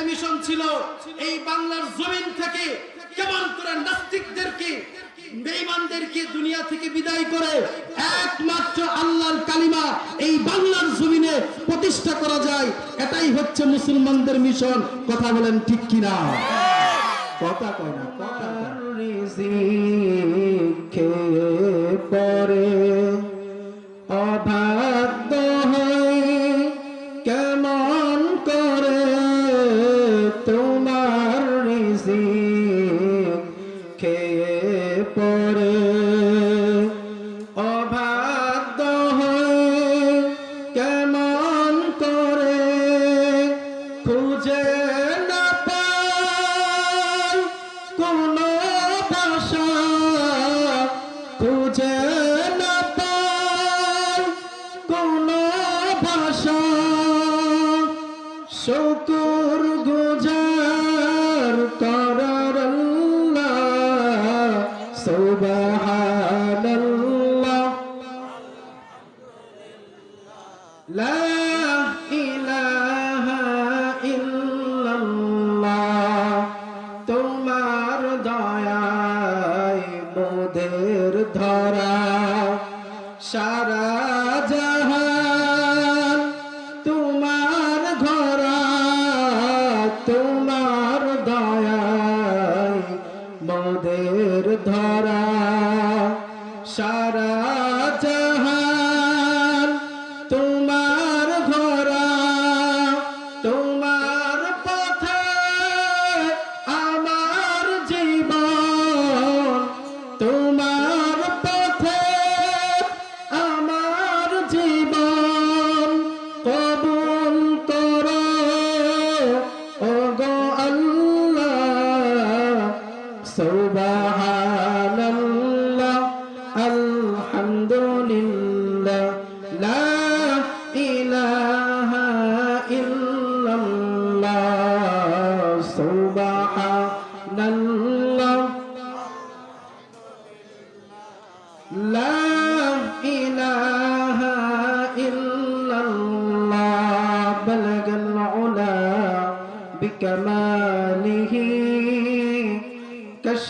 একটাই মিশন ছিল, এই বাংলার জমিন থেকে কেমন করে নাস্তিকদেরকে, বেঈমানদেরকে দুনিয়া থেকে বিদায় করে, একমাত্র আল্লাহর কালিমা এই বাংলার জমিনে প্রতিষ্ঠা করা যায়, এটাই হচ্ছে মুসলমানদের মিশন। কথা বলেন ঠিক কিনা? কথা কয় না, কথা পরে অভাগ্য لا إله إلا الله তোমার দয়ায় মোদের ধরা সারা জাহান তোমার ঘরা তোমার দয়ায় মোদের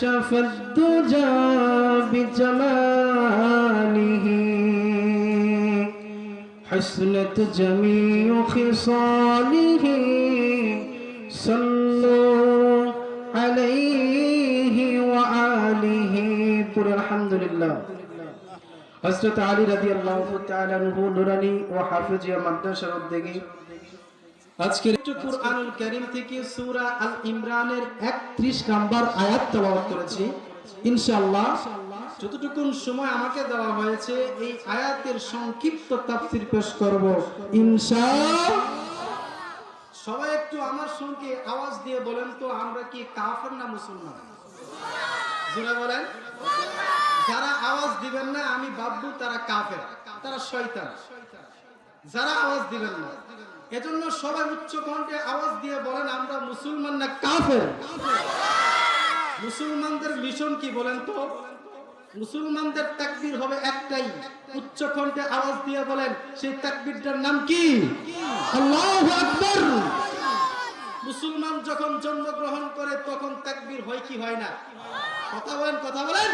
كشف الدجى بجماله حسنت جميع خصاله صلوا عليه وآله قل الحمد لله হযরত আলী রাদিয়াল্লাহু তাআলা আনহু নুরানি ও হাফিজিয়া মাদ্রাসার উদ্যোগে আজকের কুরআনুল কারীম থেকে সূরা আল ইমরানের 31 নাম্বার আয়াত তেলাওয়াত করেছি। ইনশাআল্লাহ যতটুকুন সময় আমাকে দেওয়া হয়েছে, এই আয়াতের সংক্ষিপ্ত তাফসীর পেশ করব। ইনশাআল্লাহ সবাই একটু আমার সঙ্গে আওয়াজ দিয়ে বলেন তো, আমরা কি কাফের না মুসলমান? বলেন। যারা আওয়াজ দিবেন না, আমি বাব্বু তারা কাফের, তারা শয়তান। যারা আওয়াজ দিবেন না এজন্য সবাই উচ্চ কণ্ঠে আওয়াজ দিয়ে বলেন, আমরা মুসলমান না কাফের? মুসলমানদের মিশন কি বলেন তো? মুসলমানদের তাকবীর হবে একটাই। উচ্চ কণ্ঠে আওয়াজ দিয়ে বলেন, সেই তাকবীরটার নাম কি? আল্লাহু আকবার! মুসলমান যখন জন্মগ্রহণ করে, তখন তাকবীর হয় কি হয় না? কথা বলেন কথা বলেন।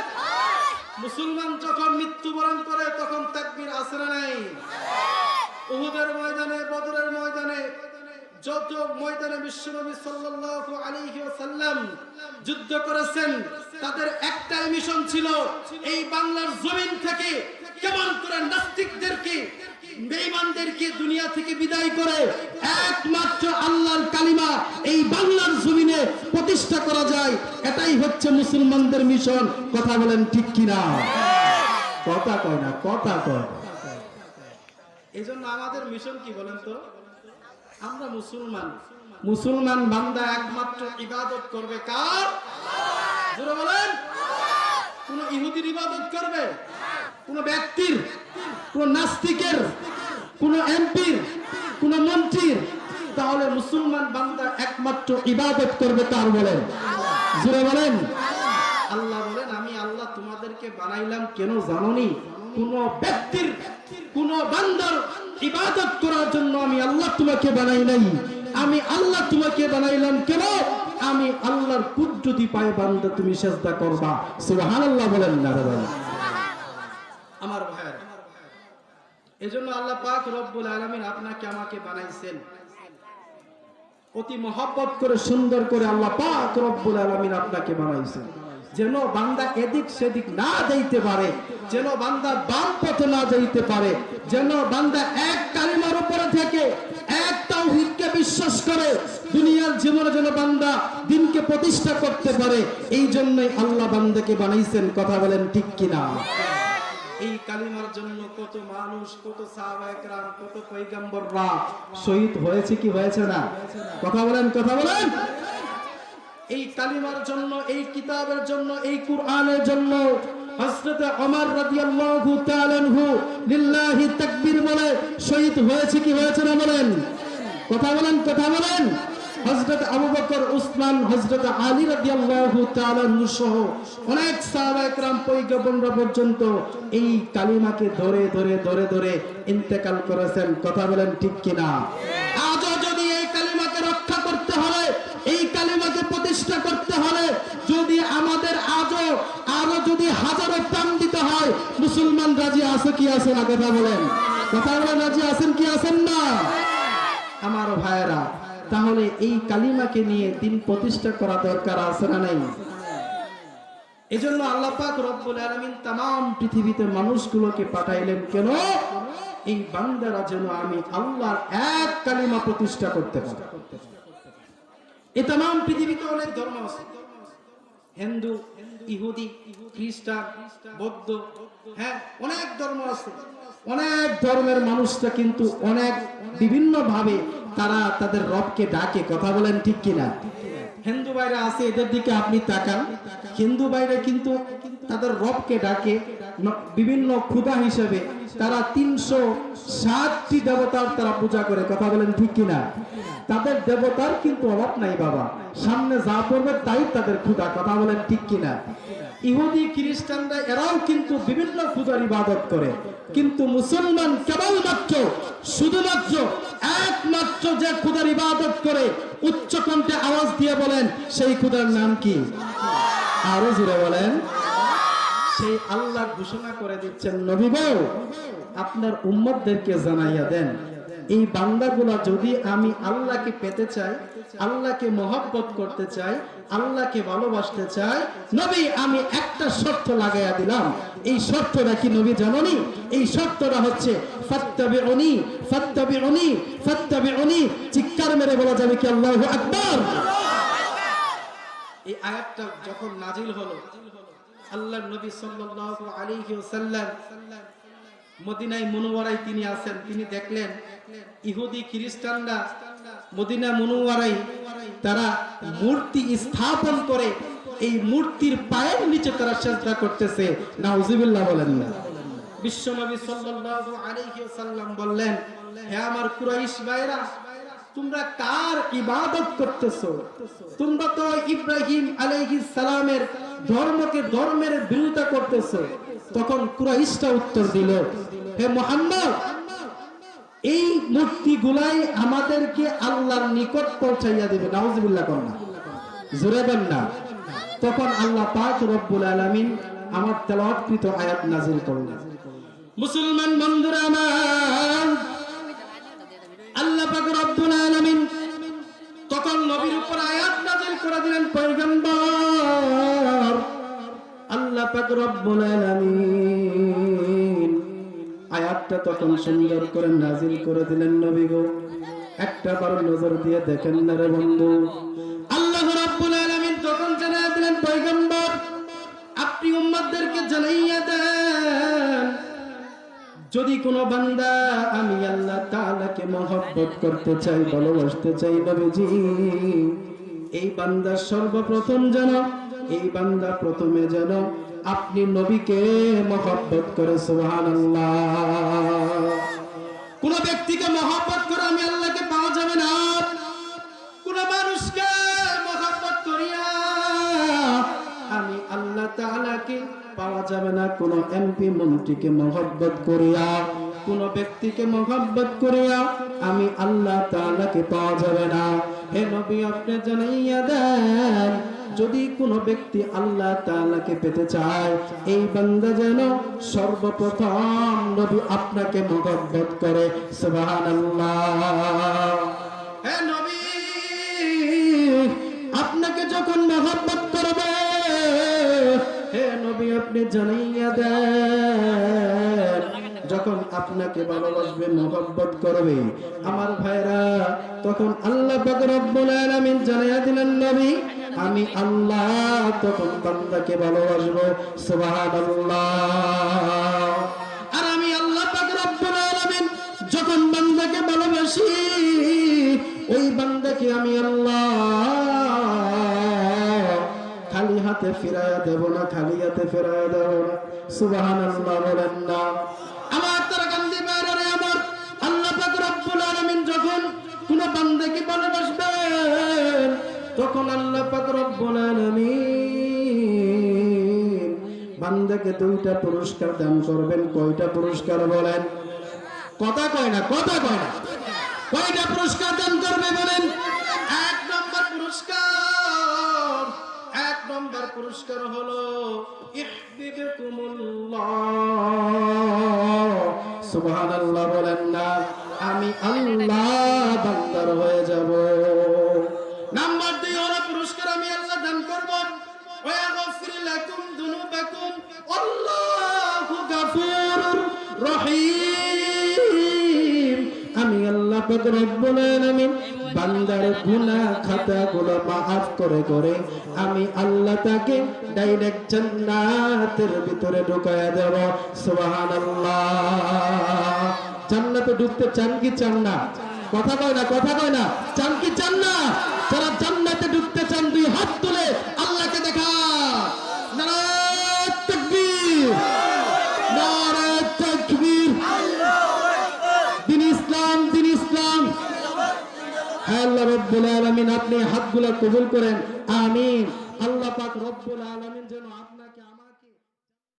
মুসলমান যখন মৃত্যুবরণ করে, তখন তাকবীর আসে না নাই? উহুদের ময়দানে, বদরের ময়দানে, যত ময়দানে বিশ্বনবী সাল্লাল্লাহু আলাইহি ওয়াসাল্লাম যুদ্ধ করেছেন, তাদের একটাই মিশন ছিল এই বাংলার জমিন থেকে কেমন করে নাস্তিকদেরকে, বেঈমানদেরকে দুনিয়া থেকে বিদায় করে একমাত্র আল্লাহর কালিমা এই বাংলার জমিনে প্রতিষ্ঠা করা যায়, এটাই হচ্ছে মুসলমানদের মিশন। কথা বলেন ঠিক কিনা? কথা কয় না, কথা কয় এই জন্য আমাদের মিশন কি বলেন তো? আমরা মুসলমান। মুসলমান বান্দা একমাত্র ইবাদত করবে কার? বলেন। কোন ইহুদির ইবাদত করবে? কোন ব্যক্তির? কোন নাস্তিকের? কোন এমপির? কোন মন্ত্রীর? তাহলে মুসলমান বান্দা একমাত্র ইবাদত করবে তার বলেন জোরে বলেন। আল্লাহ বলেন, আমি আল্লাহ তোমাদেরকে বানাইলাম কেন জানোনি? কোন ব্যক্তির কোন বান্দার ইবাদত করার জন্য আমি আল্লাহ তোমাকে বানাই নাই। আমি আল্লাহ তোমাকে বানাইলাম কেন? আমি আল্লাহর কুদরতি পায়ে বান্দা তুমি সেজদা করবা। সুবহানাল্লাহ বলেন না ভাই আমার ভাইয়ের, এজন্য আল্লাহ পাক রব্বুল আলামিন আপনাকে আমাকে বানাইছেন। অতি মহব্বত করে, সুন্দর করে আল্লাহ পাক রব্বুল আলামিন আপনাকে বানাইছেন। যেন বান্দা এদিক সেদিক না দিতে পারে, যেন বান্দা বাম পথে না যাইতে পারে, যেন বান্দা এক কালিমার উপরে থাকে এক তাওহীদকে বিশ্বাস করে দুনিয়ার জীবনে যেন বান্দা প্রতিষ্ঠা করতে পারে এই জন্যই আল্লাহ বান্দাকে বানাইছেন, কথা বলেন ঠিক কিনা? এই কালিমার জন্য কত মানুষ, কত কত শহীদ হয়েছে কি হয়েছে না? কথা বলেন কথা বলেন। এই কালিমার জন্য এই কিতাবের জন্য এই কুরআনের জন্য হযরত ওমর রাদিয়াল্লাহু তাআলা আনহু লিল্লাহি তাকবীর বলে শহীদ হয়েছে কি হয়েছে না বলেন কথা বলেন কথা বলেন হযরত আবু বকর উসমান হযরত আলী রাদিয়াল্লাহু তাআলা আনহু সহ অনেক সাহাবায়ে کرام পয়গম্বররা পর্যন্ত এই কালিমাকে ধরে ধরে ধরে ধরে ইন্তেকাল করেছেন কথা বলেন ঠিক কিনা আজও রাজি আছে, কি আছে না কথা বলেন। কথা বলে রাজি আছেন, কি আছেন না? আমার ভাইয়েরা, তাহলে এই কালিমাকে নিয়ে দিন প্রতিষ্ঠা করা দরকার আছে না নেই? রব্বুল তাম পৃথিবীতে মানুষগুলোকে পাঠাইলেন কেন? এই বান্দারা যেন আমি আল্লাহর এক কালিমা প্রতিষ্ঠা করতে পারি। এ তাম পৃথিবীতে অনেক ধর্ম আছে। হিন্দু ইহুদি, খ্রিস্টান, বৌদ্ধ হ্যাঁ অনেক ধর্ম আছে। অনেক ধর্মের মানুষটা কিন্তু অনেক বিভিন্ন ভাবে তারা তাদের রবকে ডাকে, কথা বলেন ঠিক কিনা? হিন্দু বাইরে আছে, এদের দিকে আপনি তাকান। হিন্দু বাইরে কিন্তু তাদের রবকে ডাকে বিভিন্ন ক্ষুধা হিসেবে। তারা তিনশো ষাটটি দেবতার তারা পূজা করে, কথা বলেন ঠিক কিনা? তাদের দেবতার কিন্তু অভাব নাই বাবা। সামনে যা পড়বে তাই তাদের ক্ষুধা। কথা বলেন ঠিক কিনা? ইহুদি খ্রিস্টানরা এরাও কিন্তু বিভিন্ন ক্ষুধার ইবাদত করে। কিন্তু মুসলমান কেবলমাত্র, শুধুমাত্র একমাত্র যে ক্ষুধার ইবাদত করে, উচ্চ কণ্ঠে আওয়াজ দিয়ে বলেন, সেই ক্ষুধার নাম কি? আরও জুড়ে বলেন। সেই আল্লাহ ঘোষণা করে দিচ্ছেন, নবী বউ, আপনার উম্মতদেরকে জানাইয়া দেন। এই বান্দাগুলা যদি আমি আল্লাহকে পেতে চাই, আল্লাহকে মহব্বত করতে চাই, আল্লাহকে ভালোবাসতে চাই, নবী, আমি একটা শর্ত লাগাইয়া দিলাম। এই শর্তটা কি নবী জাননি এই শর্তটা হচ্ছে, ফাত্তাবিউনি ফাত্তাবিউনি ফাত্তাবিউনি। চিৎকার মেরে বলা যাবে কি আল্লাহু আকবার? এই আয়াতটা যখন নাজিল হলো, আল্লাহর নবী সাল্লাল্লাহু আলাইহি ওয়াসাল্লাম মদিনায় মনোয়ারায় তিনি আছেন। তিনি দেখলেন ইহুদি খ্রিস্টানরা মদিনা মনোয়ারাই তারা মূর্তি স্থাপন করে এই মূর্তির পায়ের নিচে তারা চেষ্টা করতেছে। নাউজুবিল্লাহ বলেন না। বিশ্বনবী সাল্লাল্লাহু আলাইহি ওয়াসাল্লাম বললেন, হে আমার কুরাইশ ভাইরা তোমরা কার ইবাদত করতেছো? তোমরা তো ইব্রাহিম আলাইহিস সালামের ধর্মকে ধর্মের বিরোধিতা করতেছো। তখন কুরাইশটা উত্তর দিল, হে মোহাম্মদ, এই মূর্তি গুলাই আমাদেরকে আল্লাহর নিকট পৌঁছাইয়া দেবে। নাউজুবিল্লাহ কন্যা জোরে দেন না। তখন আল্লাহ পাক রব্বুল আলামিন আমার তেলাওয়াতকৃত আয়াত নাজিল করলেন। মুসলমান বন্ধুরা আমার করে দিলেন আয়াতটা তখন সুন্দর করে করে দিলেন নবী গো। একটা বার নজর দিয়ে দেখেন না রে বন্ধু। যদি কোনো বান্দা আমি আল্লাহ তাআলাকে মহব্বত করতে চাই, ভালোবাসতে চাই, নবীজি, এই বান্দা সর্বপ্রথম যেন, এই বান্দা প্রথমে যেন আপনি নবীকে মহব্বত করে, সুবহানাল্লাহ। কোন ব্যক্তিকে মহব্বত যাবে না। কোন এমপি মন্ত্রীকে মহব্বত করিয়া, কোন ব্যক্তিকে মোহাব্বত করিয়া আমি আল্লাহ তাআলাকে পাওয়া যাবে না। হে নবী, আপনি জানাইয়া দেন, যদি কোনো ব্যক্তি আল্লাহ তাআলাকে পেতে চায়, এই বান্দা যেন সর্বপ্রথম নবী আপনাকে মোহাব্বত করে। সুবহানাল্লাহ। হে নবী, আপনাকে যখন মহব্বত করবে হে নবী, আপনি জানাইয়া দেন। যখন আপনাকে ভালোবাসবে, মহব্বত করবে আমার ভাইরা, তখন আল্লাহ আলামিন জানাইয়া দিলেন, নবী, আমি আল্লাহ তখন বান্দাকে ভালোবাসবো। সুবহানাল্লাহ। আর আমি আল্লাহ আলামিন যখন বান্দাকে ভালোবাসি, ওই বান্দাকে আমি আল্লাহ হাতে ফিরায়া দেব না, খালি হাতে ফিরায়া দেব না। সুবহানাল্লাহ বলেন না। আমার তারা কান্দি বাইরে আমার আল্লাহ পাক রব্বুল আলামিন যখন কোন বান্দাকে ভালোবাসবেন তখন আল্লাহ পাক রব্বুল আলামিন বান্দাকে দুইটা পুরস্কার দান করবেন। কয়টা পুরস্কার বলেন? কথা কয় না, কথা কয় না। পুরস্কার হল সুবহানাল্লাহ বলেন না, আমি আল্লাহ বান্দার হয়ে যাব। নাম্বার দুই হলো, পুরস্কার আমি আল্লাহ দান করব। আমি আল্লাহ বান্দার গুনা খাতা গুলো মাফ করে করে আমি আল্লাহ তাকে ডাইরেক্ট জান্নাতের ভিতরে ঢুকায়া দেব। সুবহানাল্লাহ। জান্নাতে ঢুকতে চান কি চান না? কথা কয় না, কথা কয় না। চান কি চান না যারা জান্নাতে ঢুকতে চান দুই হাত তুলে আল্লাহকে দেখা নারায়ে তাকবীর নারায়ে তাকবীর দিন ইসলাম দিন ইসলাম হ্যাঁ আল্লাহ আলামিন আপনি হাতগুলা কবুল করেন। আমিন। আল্লাহ পাক রব্বুল আলামিন যেন আপনার